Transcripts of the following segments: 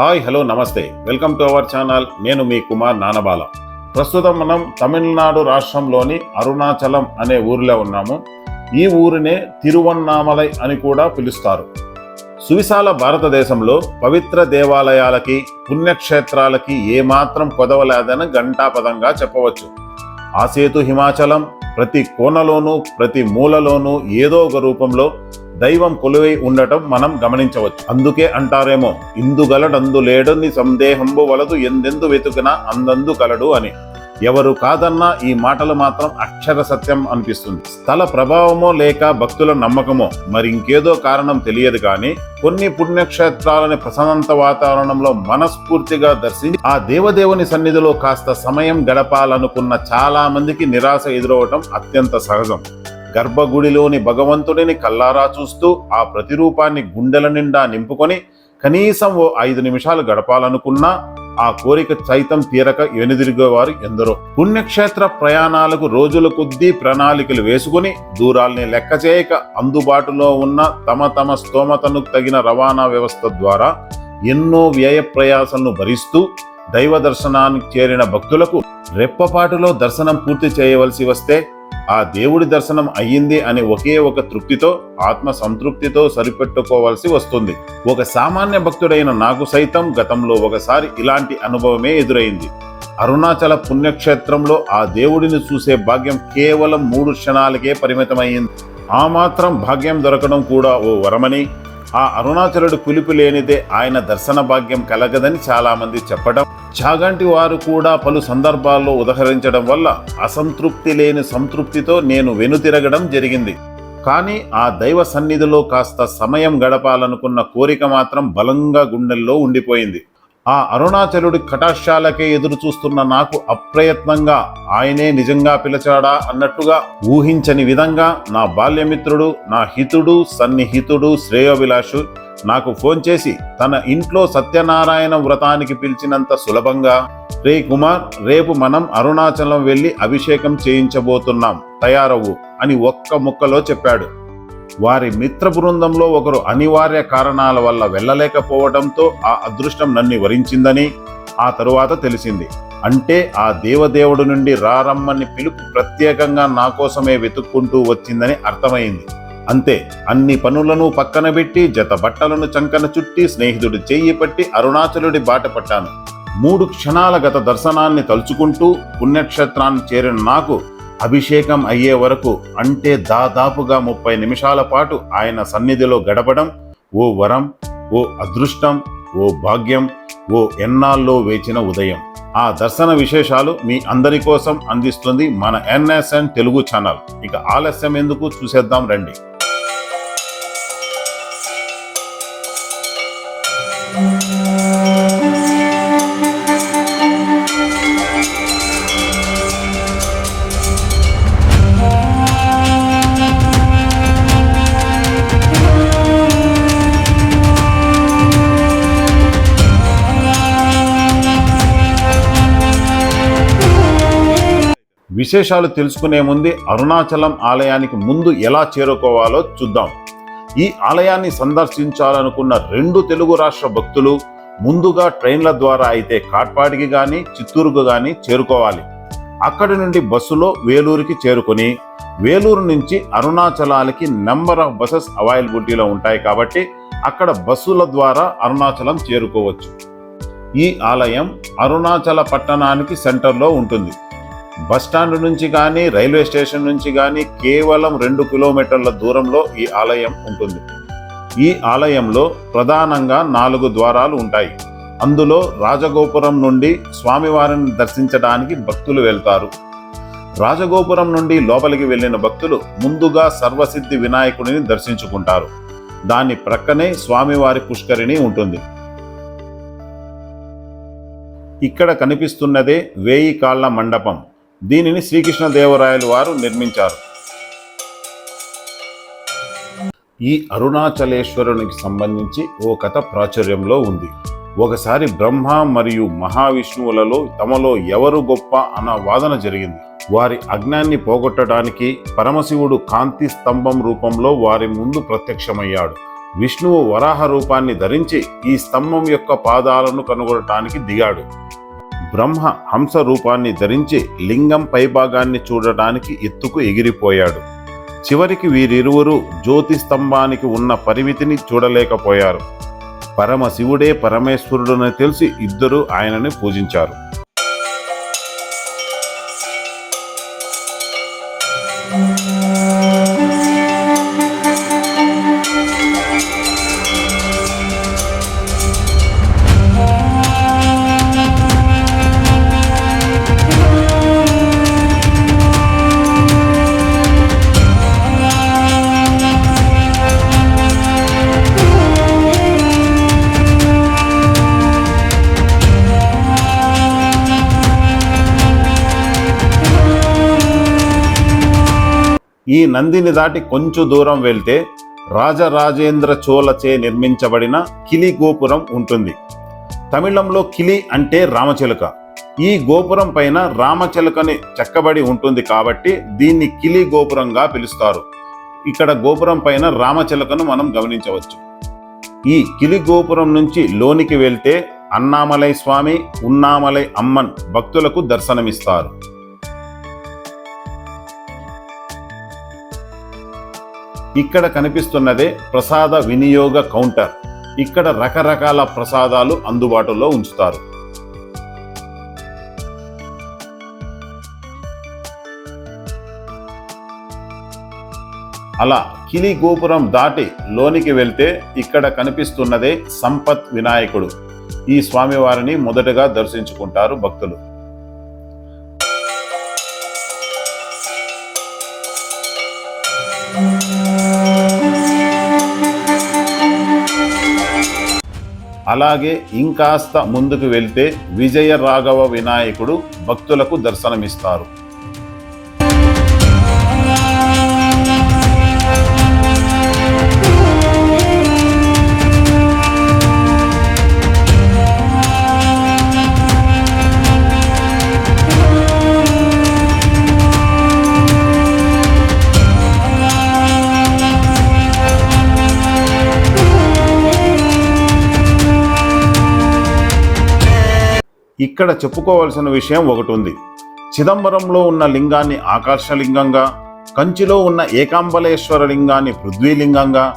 Hi hello namaste. Welcome to our channel. నేను మీ కుమార్ నానబాల. ప్రస్తుతం మనం తమిళనాడు రాష్ట్రంలోని అరుణాచలం అనే ఊరిలో ఉన్నాము. ఈ ఊరినే తిరువన్నామలై అని కూడా పిలుస్తారు. సువిశాల భారతదేశంలో పవిత్ర దేవాలయాలకి పుణ్యక్షేత్రాలకి ఏమాత్రం కొదవలేదని ఘంటాపదంగా చెప్పవచ్చు. ఆ సేతు హిమాచలం ప్రతి కోనలోనూ ప్రతి మూలలోనూ ఏదో ఒక రూపంలో దైవం కొలువై ఉండటం మనం గమనించవచ్చు. అందుకే అంటారేమో ఇందుగలడందు లేడని సందేహంబు వలదు ఎందెందు వెతుకునా అందందు కలడు అని. ఎవరు కాదన్నా ఈ మాటలు మాత్రం అక్షర సత్యం అనిపిస్తుంది. స్థల ప్రభావమో లేక భక్తుల నమ్మకమో మరి ఇంకేదో కారణం తెలియదు కానీ కొన్ని పుణ్యక్షేత్రాలని ప్రశాంత వాతావరణంలో మనస్ఫూర్తిగా దర్శించి ఆ దేవదేవుని సన్నిధిలో కాస్త సమయం గడపాలనుకున్న చాలా మందికి నిరాశ ఎదురవటం అత్యంత సహజం. గర్భగుడిలోని భగవంతుడిని కల్లారా చూస్తూ ఆ ప్రతిరూపాన్ని గుండెల నిండా నింపుకొని కనీసం ఓ ఐదు నిమిషాలు గడపాలనుకున్నా ఆ కోరిక సైతం తీరక వెనుదిరిగేవారు ఎందరో. పుణ్యక్షేత్ర ప్రయాణాలకు రోజుల కొద్దీ ప్రణాళికలు వేసుకుని దూరాల్ని లెక్క చేయక అందుబాటులో ఉన్న తమ తమ స్తోమతను తగిన రవాణా వ్యవస్థ ద్వారా ఎన్నో వ్యయ ప్రయాసాలను భరిస్తూ దైవ దర్శనానికి చేరిన భక్తులకు రెప్పపాటులో దర్శనం పూర్తి చేయవలసి వస్తే ఆ దేవుడి దర్శనం అయ్యింది అనే ఒకే ఒక తృప్తితో ఆత్మ సంతృప్తితో సరిపెట్టుకోవాల్సి వస్తుంది. ఒక సామాన్య భక్తుడైన నాకు సైతం గతంలో ఒకసారి ఇలాంటి అనుభవమే ఎదురైంది. అరుణాచల పుణ్యక్షేత్రంలో ఆ దేవుడిని చూసే భాగ్యం కేవలం మూడు క్షణాలకే పరిమితమైంది ఆ మాత్రం భాగ్యం దొరకడం కూడా ఓ వరమని ఆ అరుణాచలుడు పిలుపు లేనిదే ఆయన దర్శన భాగ్యం కలగదని చాలామంది చెప్పడం చాగంటి వారు కూడా పలు సందర్భాల్లో ఉదహరించడం వల్ల అసంతృప్తి లేని సంతృప్తితో నేను వెనుతిరగడం జరిగింది. కానీ ఆ దైవ సన్నిధిలో కాస్త సమయం గడపాలనుకున్న కోరిక మాత్రం బలంగా గుండెల్లో ఉండిపోయింది. ఆ అరుణాచలుడి కటాక్షాలకే ఎదురు చూస్తున్న నాకు అప్రయత్నంగా ఆయనే నిజంగా పిలిచాడా అన్నట్టుగా ఊహించని విధంగా నా బాల్యమిత్రుడు నా హితుడు సన్నిహితుడు శ్రేయోభిలాషు నాకు ఫోన్ చేసి తన ఇంట్లో సత్యనారాయణ వ్రతానికి పిలిచినంత సులభంగా రే కుమార్ రేపు మనం అరుణాచలం వెళ్ళి అభిషేకం చేయించబోతున్నాం తయారవు అని ఒక్క ముక్కలో చెప్పాడు. వారి మిత్ర బృందంలో ఒకరు అనివార్య కారణాల వల్ల వెళ్ళలేకపోవడంతో ఆ అదృష్టం నన్ను వరించిందని ఆ తరువాత తెలిసింది. అంటే ఆ దేవదేవుడు నుండి రారమ్మని పిలుపు ప్రత్యేకంగా నా కోసమే వెతుక్కుంటూ వచ్చిందని అర్థమైంది. అంతే అన్ని పనులను పక్కన పెట్టి జత బట్టలను చంకన చుట్టి స్నేహితుడు చెయ్యి పట్టి అరుణాచలుడి బాట పట్టాను. మూడు క్షణాల గత దర్శనాన్ని తలుచుకుంటూ పుణ్యక్షేత్రాన్ని చేరిన నాకు అభిషేకం అయ్యే వరకు అంటే దాదాపుగా ముప్పై నిమిషాల పాటు ఆయన సన్నిధిలో గడపడం ఓ వరం ఓ అదృష్టం ఓ భాగ్యం ఓ ఎన్నాల్లో వేచిన ఉదయం. ఆ దర్శన విశేషాలు మీ అందరి కోసం అందిస్తుంది మన ఎన్ఎస్ఎన్ తెలుగు ఛానల్. ఇక ఆలస్యం ఎందుకు? చూసేద్దాం రండి. విశేషాలు తెలుసుకునే ముందే అరుణాచలం ఆలయానికి ముందు ఎలా చేరుకోవాలో చూద్దాం. ఈ ఆలయాన్ని సందర్శించాలనుకున్న రెండు తెలుగు రాష్ట్ర భక్తులు ముందుగా ట్రైన్ల ద్వారా అయితే కాట్పాడికి కానీ చిత్తూరుకు కానీ చేరుకోవాలి. అక్కడి నుండి బస్సులో వేలూరుకి చేరుకొని వేలూరు నుంచి అరుణాచలాలకి నెంబర్ ఆఫ్ బస్సెస్ అవైలబిలిటీలో ఉంటాయి కాబట్టి అక్కడ బస్సుల ద్వారా అరుణాచలం చేరుకోవచ్చు. ఈ ఆలయం అరుణాచల పట్టణానికి సెంటర్లో ఉంటుంది. బస్టాండ్ నుంచి కానీ రైల్వే స్టేషన్ నుంచి కానీ కేవలం రెండు కిలోమీటర్ల దూరంలో ఈ ఆలయం ఉంటుంది. ఈ ఆలయంలో ప్రధానంగా నాలుగు ద్వారాలు ఉంటాయి. అందులో రాజగోపురం నుండి స్వామివారిని దర్శించడానికి భక్తులు వెళ్తారు. రాజగోపురం నుండి లోపలికి వెళ్ళిన భక్తులు ముందుగా సర్వసిద్ధి వినాయకుడిని దర్శించుకుంటారు. దాని ప్రక్కనే స్వామివారి పుష్కరిణి ఉంటుంది. ఇక్కడ కనిపిస్తున్నదే వేయి కాళ్ళ మండపం. దీనిని శ్రీకృష్ణదేవరాయలు వారు నిర్మించారు. ఈ అరుణాచలేశ్వరునికి సంబంధించి ఓ కథ ప్రాచుర్యంలో ఉంది. ఒకసారి బ్రహ్మ మరియు మహావిష్ణువులలో తమలో ఎవరు గొప్ప అన్న వాదన జరిగింది. వారి అజ్ఞాన్ని పోగొట్టడానికి పరమశివుడు కాంతి స్తంభం రూపంలో వారి ముందు ప్రత్యక్షమయ్యాడు. విష్ణువు వరాహ రూపాన్ని ధరించి ఈ స్తంభం యొక్క పాదాలను కనుగొనటానికి దిగాడు. బ్రహ్మ హంస రూపాన్ని ధరించి లింగం పైభాగాన్ని చూడటానికి ఎత్తుకు ఎగిరిపోయాడు. చివరికి వీరిరువురు జ్యోతి స్తంభానికి ఉన్న పరిమితిని చూడలేకపోయారు. పరమశివుడే పరమేశ్వరుడని తెలిసి ఇద్దరు ఆయనని పూజించారు. ఈ నందిని దాటి కొంచెం దూరం వెళ్తే రాజరాజేంద్ర చోలచే నిర్మించబడిన కిలి గోపురం ఉంటుంది. తమిళంలో కిలి అంటే రామచిలుక. ఈ గోపురం పైన రామచిలుకని చెక్కబడి ఉంటుంది కాబట్టి దీన్ని కిలి గోపురంగా పిలుస్తారు. ఇక్కడ గోపురం పైన రామచిలుకను మనం గమనించవచ్చు. ఈ కిలి గోపురం నుంచి లోనికి వెళ్తే అన్నామలై స్వామి ఉన్నామలై అమ్మన్ భక్తులకు దర్శనమిస్తారు. ఇక్కడ కనిపిస్తున్నదే ప్రసాద వినియోగ కౌంటర్. ఇక్కడ రకరకాల ప్రసాదాలు అందుబాటులో ఉంచుతారు. అలా కిలి గోపురం దాటి లోనికి వెళ్తే ఇక్కడ కనిపిస్తున్నదే సంపత్ వినాయకుడు. ఈ స్వామివారిని మొదటగా దర్శించుకుంటారు భక్తులు. అలాగే ఇంకాస్త ముందుకు వెళ్తే విజయ రాఘవ వినాయకుడు భక్తులకు దర్శనమిస్తారు. ఇక్కడ చెప్పుకోవాల్సిన విషయం ఒకటి ఉంది చిదంబరంలో ఉన్న లింగాన్ని ఆకర్షలింగంగా కంచిలో ఉన్న ఏకాంబలేశ్వర లింగాన్ని పృథ్వీలింగంగా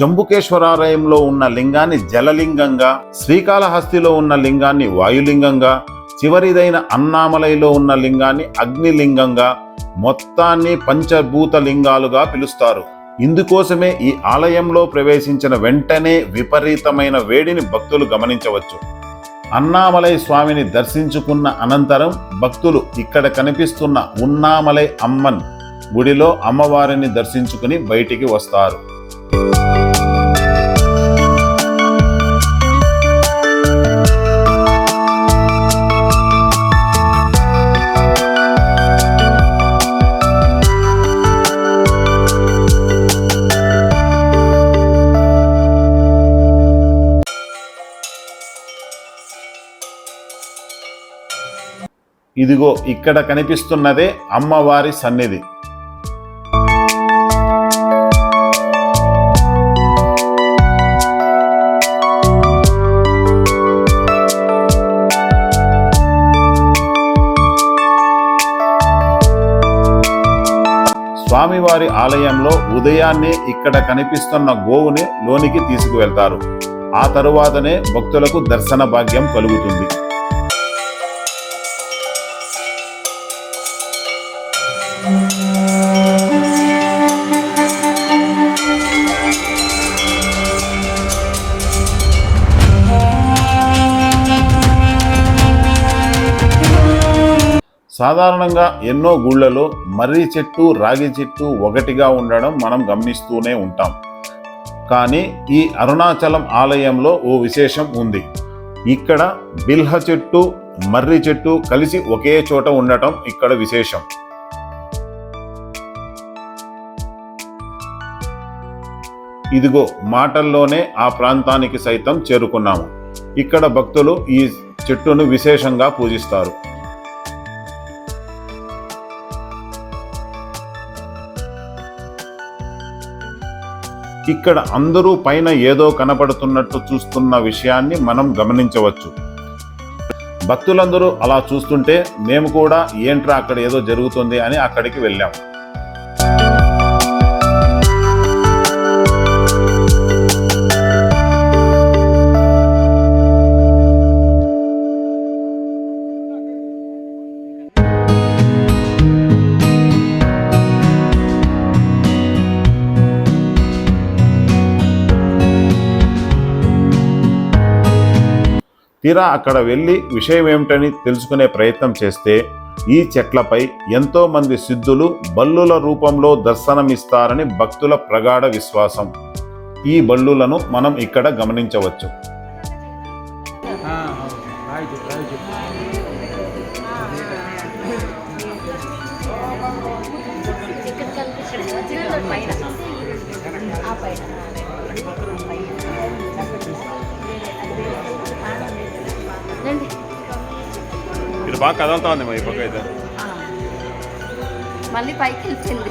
జంబుకేశ్వరాలయంలో ఉన్న లింగాన్ని జలలింగంగా శ్రీకాళహస్తిలో ఉన్న లింగాన్ని వాయులింగంగా చివరిదైన అన్నామలైలో ఉన్న లింగాన్ని అగ్నిలింగంగా మొత్తాన్ని పంచభూత లింగాలుగా పిలుస్తారు. ఇందుకోసమే ఈ ఆలయంలో ప్రవేశించిన వెంటనే విపరీతమైన వేడిని భక్తులు గమనించవచ్చు. అన్నామలై స్వామిని దర్శించుకున్న అనంతరం భక్తులు ఇక్కడ కనిపిస్తున్న ఉన్నామలై అమ్మన్ గుడిలో అమ్మవారిని దర్శించుకుని బయటికి వస్తారు. ఇదిగో ఇక్కడ కనిపిస్తున్నదే అమ్మవారి సన్నిధి. స్వామివారి ఆలయంలో ఉదయాన్నే ఇక్కడ కనిపిస్తున్న గోవుని లోనికి తీసుకువెళ్తారు. ఆ తరువాతనే భక్తులకు దర్శన భాగ్యం కలుగుతుంది. సాధారణంగా ఎన్నో గుళ్ళలో మర్రి చెట్టు రాగి చెట్టు ఒకటిగా ఉండడం మనం గమనిస్తూనే ఉంటాం. కానీ ఈ అరుణాచలం ఆలయంలో ఓ విశేషం ఉంది. ఇక్కడ బిల్హ చెట్టు మర్రి చెట్టు కలిసి ఒకే చోట ఉండటం ఇక్కడ విశేషం. ఇదిగో మాటల్లోనే ఆ ప్రాంతానికి సైతం చేరుకున్నాము. ఇక్కడ భక్తులు ఈ చెట్టును విశేషంగా పూజిస్తారు. ఇక్కడ అందరూ పైన ఏదో కనపడుతున్నట్టు చూస్తున్న విషయాన్ని మనం గమనించవచ్చు. భక్తులందరూ అలా చూస్తుంటే మేము కూడా ఏంట్రా అక్కడ ఏదో జరుగుతుంది అని అక్కడికి వెళ్ళాం. తీరా అక్కడ వెళ్ళి విషయం ఏమిటని తెలుసుకునే ప్రయత్నం చేస్తే ఈ చెట్లపై ఎంతో మంది సిద్ధులు బల్లుల రూపంలో దర్శనమిస్తారని భక్తుల ప్రగాఢ విశ్వాసం. ఈ బల్లులను మనం ఇక్కడ గమనించవచ్చు. ఆ, పైన ఇది బాగా కదలుతా ఉంది ఈ పక్క అయితే. మళ్ళీ పైకి వెళ్తుంది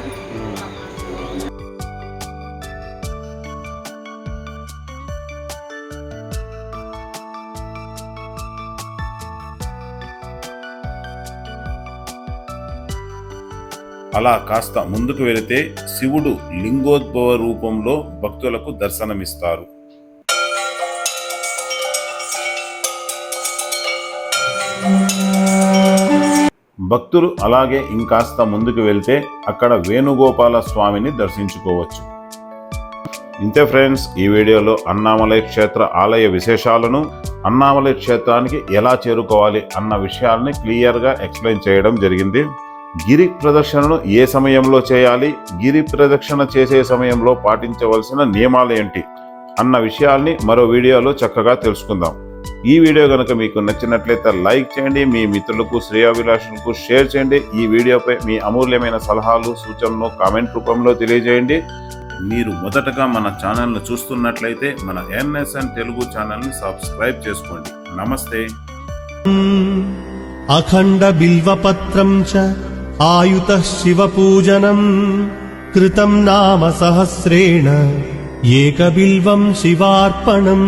అలా కాస్త ముందుకు వెళితే శివుడు లింగోద్భవ రూపంలో భక్తులకు దర్శనమిస్తారు. భక్తులు అలాగే ఇంకాస్త ముందుకు వెళ్తే అక్కడ వేణుగోపాల స్వామిని దర్శించుకోవచ్చు. ఇంతే ఫ్రెండ్స్ ఈ వీడియోలో అన్నామలై క్షేత్ర ఆలయ విశేషాలను అన్నామలై క్షేత్రానికి ఎలా చేరుకోవాలి అన్న విషయాల్ని క్లియర్గా ఎక్స్ప్లెయిన్ చేయడం జరిగింది. గిరి ప్రదక్షిణను ఏ సమయంలో చేయాలి గిరి ప్రదక్షిణ చేసే సమయంలో పాటించవలసిన నియమాలు ఏంటి అన్న విషయాల్ని మరో వీడియోలో చక్కగా తెలుసుకుందాం. ఈ వీడియో కనుక మీకు నచ్చినట్లయితే లైక్ చేయండి మీ మిత్రులకు శ్రేయాభిలాషులకు షేర్ చేయండి. ఈ వీడియోపై మీ అమూల్యమైన సలహాలు సూచనలు కామెంట్ రూపంలో తెలియజేయండి. మీరు మొదటగా మన ఛానల్ను చూస్తున్నట్లయితే మన ఎన్ఎస్ఎన్ తెలుగు ఛానల్ని సబ్స్క్రైబ్ చేసుకోండి. నమస్తే. అఖండ బిల్వపత్రం చ ఆయుత శివ పూజనం కృతం నామ సహస్రేణ ఏకబిల్వం శివార్పణం.